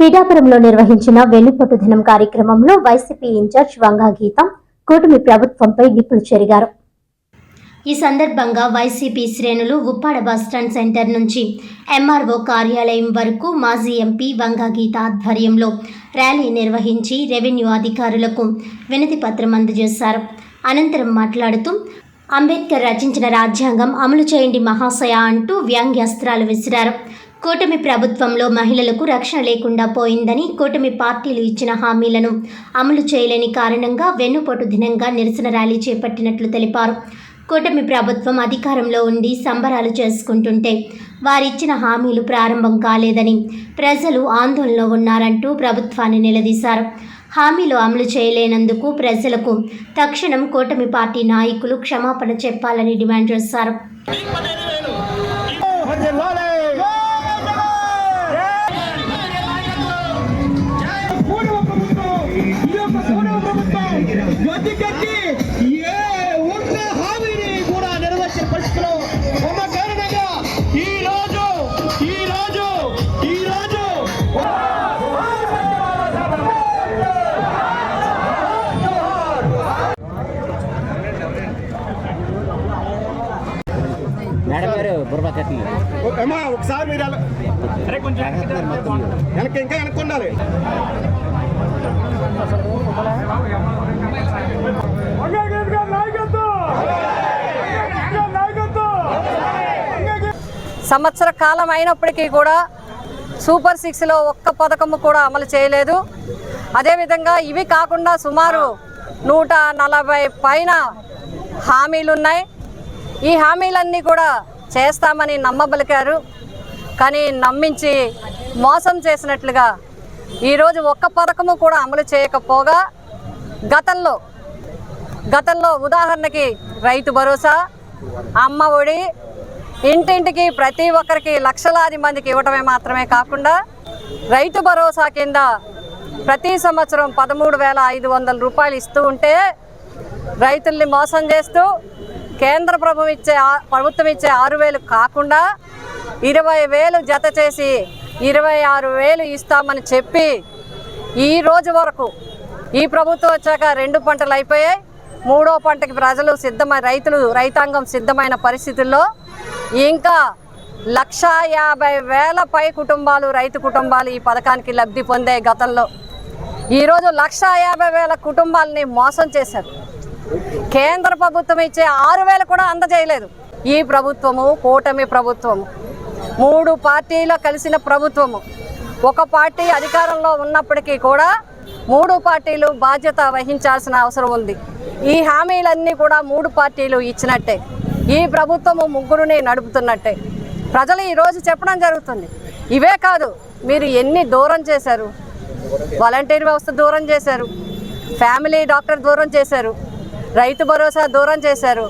పీఠాపురంలో నిర్వహించిన వెన్నుపోటు దినం కార్యక్రమంలో వైసీపీ ఇన్ఛార్జ్ వంగా గీతం కూటమి ప్రభుత్వంపై నిప్పులు చెరిగారు. ఈ సందర్భంగా వైసీపీ శ్రేణులు ఉప్పాడ బస్టాండ్ సెంటర్ నుంచి ఎంఆర్ఓ కార్యాలయం వరకు మాజీ ఎంపీ వంగా గీత ఆధ్వర్యంలో ర్యాలీ నిర్వహించి రెవెన్యూ అధికారులకు వినతి పత్రం అందజేశారు. అనంతరం మాట్లాడుతూ అంబేద్కర్ రచించిన రాజ్యాంగం అమలు చేయండి మహాశయ అంటూ వ్యంగ్యాస్త్రాలు విసిరారు. కూటమి ప్రభుత్వంలో మహిళలకు రక్షణ లేకుండా పోయిందని కూటమి పార్టీలు ఇచ్చిన హామీలను అమలు చేయలేని కారణంగా వెన్నుపోటు దినంగా నిరసన ర్యాలీ చేపట్టినట్లు తెలిపారు. కూటమి ప్రభుత్వం అధికారంలో ఉండి సంబరాలు చేసుకుంటుంటే వారిచ్చిన హామీలు ప్రారంభం కాలేదని ప్రజలు ఆందోళనలో ఉన్నారంటూ ప్రభుత్వాన్ని నిలదీశారు. హామీలు అమలు చేయలేనందుకు ప్రజలకు తక్షణం కూటమి పార్టీ నాయకులు క్షమాపణ చెప్పాలని డిమాండ్ చేశారు. గద్దెకెక్కి ఏ ఉన్న హామీని కూడా నెరవేర్చే పరిస్థితిలో ఉన్న కారణంగా ఈ రోజు ఈ రోజు ఈ రోజు మేడం గారు అమ్మా ఒకసారి మీరు అలా- వెనక్కి ఇంకా వెనక్కి ఉండాలి. సంవత్సర కాలం అయినప్పటికీ కూడా సూపర్ సిక్స్లో ఒక్క పథకము కూడా అమలు చేయలేదు. అదేవిధంగా ఇవి కాకుండా సుమారు నూట నలభై పైన హామీలు ఉన్నాయి. ఈ హామీలన్నీ కూడా చేస్తామని నమ్మబలికారు. కానీ నమ్మించి మోసం చేసినట్లుగా ఈరోజు ఒక్క పథకము కూడా అమలు చేయకపోగా గతంలో గతంలో ఉదాహరణకి రైతు భరోసా అమ్మ ఒడి ఇంటింటికి ప్రతి ఒక్కరికి లక్షలాది మందికి ఇవ్వటమే మాత్రమే కాకుండా రైతు భరోసా కింద ప్రతి సంవత్సరం పదమూడు వేల ఐదు వందల రూపాయలు ఇస్తూ ఉంటే రైతుల్ని మోసం చేస్తూ కేంద్ర ప్రభుత్వం ఇచ్చే ప్రభుత్వం ఇచ్చే ఆరు వేలు కాకుండా ఇరవై వేలు జత చేసి ఇరవై ఆరు వేలు ఇస్తామని చెప్పి ఈ రోజు వరకు ఈ ప్రభుత్వం వచ్చాక రెండు పంటలు అయిపోయాయి. మూడో పంటకి ప్రజలు సిద్ధమై రైతులు రైతాంగం సిద్ధమైన పరిస్థితుల్లో ఇంకా లక్ష యాభై వేల పై కుటుంబాలు రైతు కుటుంబాలు ఈ పథకానికి లబ్ధి పొందే గతంలో. ఈరోజు లక్షా యాభై వేల కుటుంబాలని మోసం చేశారు. కేంద్ర ప్రభుత్వం ఇచ్చే ఆరు వేలు కూడా అందజేయలేదు. ఈ ప్రభుత్వము కూటమి ప్రభుత్వము. మూడు పార్టీల కలిసిన ప్రభుత్వము. ఒక పార్టీ అధికారంలో ఉన్నప్పటికీ కూడా మూడు పార్టీలు బాధ్యత వహించాల్సిన అవసరం ఉంది. ఈ హామీలన్నీ కూడా మూడు పార్టీలు ఇచ్చినట్టే. ఈ ప్రభుత్వము ముగ్గురుని నడుపుతున్నట్టే. ప్రజలు ఈరోజు చెప్పడం జరుగుతుంది. ఇవే కాదు మీరు ఎన్ని దూరం చేశారు? వాలంటీర్ వ్యవస్థ దూరం చేశారు. ఫ్యామిలీ డాక్టర్ దూరం చేశారు. రైతు భరోసా దూరం చేశారు.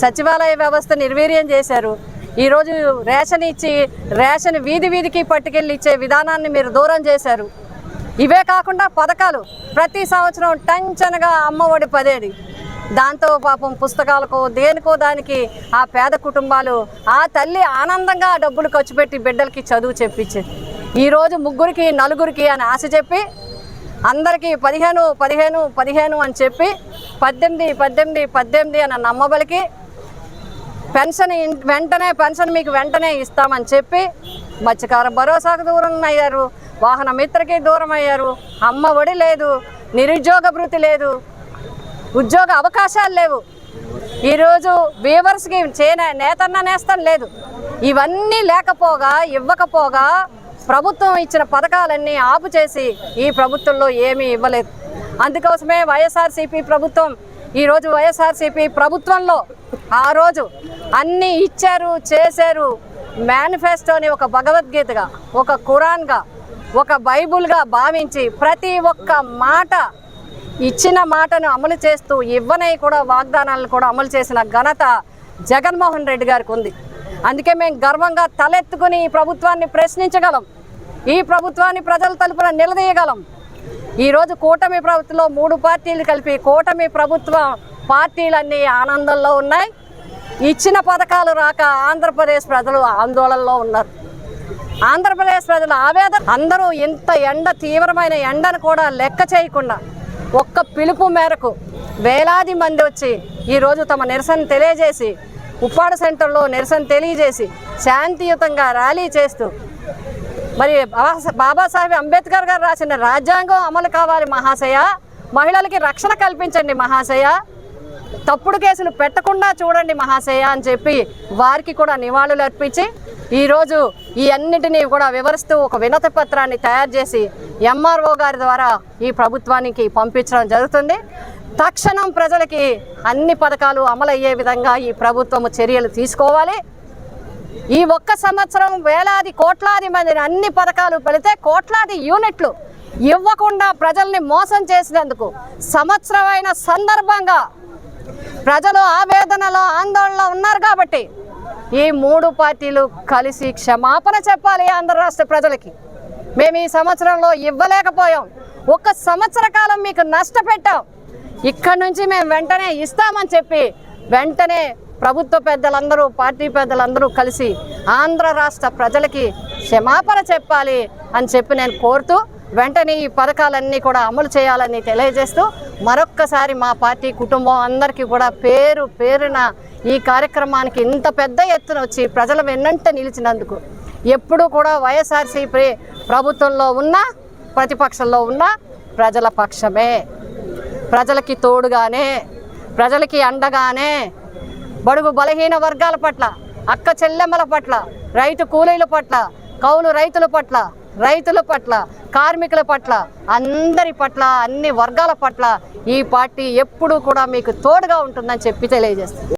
సచివాలయ వ్యవస్థ నిర్వీర్యం చేశారు. ఈరోజు రేషన్ ఇచ్చి రేషన్ వీధి వీధికి పట్టుకెళ్ళి ఇచ్చే విధానాన్ని మీరు దూరం చేశారు. ఇవే కాకుండా పథకాలు. ప్రతి సంవత్సరం టెన్షన్గా అమ్మఒడి పదేది దాంతో పాపం పుస్తకాలకు దేనికో దానికి ఆ పేద కుటుంబాలు ఆ తల్లి ఆనందంగా డబ్బులు ఖర్చు పెట్టి బిడ్డలకి చదువు చెప్పించేది. ఈరోజు ముగ్గురికి నలుగురికి అని ఆశ చెప్పి అందరికీ పదిహేను పదిహేను పదిహేను అని చెప్పి పద్దెనిమిది పద్దెనిమిది పద్దెనిమిది అని నమ్మబలికి పెన్షన్ వెంటనే పెన్షన్ మీకు వెంటనే ఇస్తామని చెప్పి మత్స్యకార భరోసాకు దూరం అయ్యారు వాహన మిత్రకి దూరం అయ్యారు అమ్మ ఒడి లేదు. నిరుద్యోగ భృతి లేదు. ఉద్యోగ అవకాశాలు లేవు. ఈరోజు వీవర్స్కి చేనే నేతన్న నేస్తం లేదు. ఇవన్నీ లేకపోగా ఇవ్వకపోగా ప్రభుత్వం ఇచ్చిన పథకాలన్నీ ఆపు చేసి ఈ ప్రభుత్వంలో ఏమీ ఇవ్వలేదు. అందుకోసమే వైఎస్ఆర్సీపీ ప్రభుత్వం ఈరోజు వైఎస్ఆర్సీపీ ప్రభుత్వంలో ఆ రోజు అన్నీ ఇచ్చారు చేశారు మేనిఫెస్టోని ఒక భగవద్గీతగా ఒక ఖురాన్గా ఒక బైబుల్గా భావించి ప్రతి ఒక్క మాట ఇచ్చిన మాటను అమలు చేస్తూ ఇవ్వనై కూడా వాగ్దానాలను కూడా అమలు చేసిన ఘనత జగన్మోహన్ రెడ్డి గారికి ఉంది. అందుకే మేము గర్వంగా తలెత్తుకుని ఈ ప్రభుత్వాన్ని ప్రశ్నించగలం. ఈ ప్రభుత్వాన్ని ప్రజల తలుపున నిలదీయగలం. ఈరోజు కూటమి ప్రభుత్వంలో మూడు పార్టీలు కలిపి కూటమి ప్రభుత్వ పార్టీలన్నీ ఆనందంలో ఉన్నాయి. ఇచ్చిన పథకాలు రాక ఆంధ్రప్రదేశ్ ప్రజలు ఆందోళనలో ఉన్నారు. ఆంధ్రప్రదేశ్ ప్రజల ఆవేదన అందరూ ఇంత ఎండ తీవ్రమైన ఎండను కూడా లెక్క చేయకుండా ఒక్క పిలుపు మేరకు వేలాది మంది వచ్చి ఈరోజు తమ నిరసన తెలియజేసి ఉప్పాడ సెంటర్లో నిరసన తెలియజేసి శాంతియుతంగా ర్యాలీ చేస్తూ మరి బాబా- బాబాసాహెబ్ అంబేద్కర్ గారు రాసిన రాజ్యాంగం అమలు కావాలి మహాశయ. మహిళలకి రక్షణ కల్పించండి మహాశయ. తప్పుడు కేసులు పెట్టకుండా చూడండి మహాశయ అని చెప్పి వారికి కూడా నివాళులు అర్పించి ఈరోజు ఈ అన్నిటినీ కూడా వివరిస్తూ ఒక వినతి పత్రాన్ని తయారు చేసి ఎంఆర్ఓ గారి ద్వారా ఈ ప్రభుత్వానికి పంపించడం జరుగుతుంది. తక్షణం ప్రజలకి అన్ని పథకాలు అమలయ్యే విధంగా ఈ ప్రభుత్వము చర్యలు తీసుకోవాలి. ఈ ఒక్క సంవత్సరం వేలాది కోట్లాది మందిని అన్ని పథకాలు పెడితే కోట్లాది యూనిట్లు ఇవ్వకుండా ప్రజల్ని మోసం చేసినందుకు సంవత్సరమైన సందర్భంగా ప్రజలు ఆవేదనలో ఆందోళనలో ఉన్నారు కాబట్టి ఈ మూడు పార్టీలు కలిసి క్షమాపణ చెప్పాలి ఆంధ్ర రాష్ట్ర ప్రజలకి. మేము ఈ సంవత్సరంలో ఇవ్వలేకపోయాం. ఒక్క సంవత్సర కాలం మీకు నష్టపెట్టాం. ఇక్కడ నుంచి మేము వెంటనే ఇస్తామని చెప్పి వెంటనే ప్రభుత్వ పెద్దలందరూ పార్టీ పెద్దలందరూ కలిసి ఆంధ్ర రాష్ట్ర ప్రజలకి క్షమాపణ చెప్పాలి అని చెప్పి నేను కోరుతూ వెంటనే ఈ పథకాలన్నీ కూడా అమలు చేయాలని తెలియజేస్తూ మరొక్కసారి మా పార్టీ కుటుంబం అందరికీ కూడా పేరు పేరున ఈ కార్యక్రమానికి ఇంత పెద్ద ఎత్తున వచ్చి ప్రజల వెన్నంట నిలిచినందుకు ఎప్పుడూ కూడా వైఎస్ఆర్సీపీ ప్రభుత్వంలో ఉన్న ప్రతిపక్షంలో ఉన్న ప్రజల పక్షమే. ప్రజలకి తోడుగానే ప్రజలకి అండగానే బడుగు బలహీన వర్గాల పట్ల అక్క చెల్లెమ్మల పట్ల రైతు కూలీల పట్ల కౌలు రైతుల పట్ల రైతుల పట్ల కార్మికుల పట్ల అందరి పట్ల అన్ని వర్గాల పట్ల ఈ పార్టీ ఎప్పుడూ కూడా మీకు తోడుగా ఉంటుందని చెప్పి తెలియజేస్తుంది.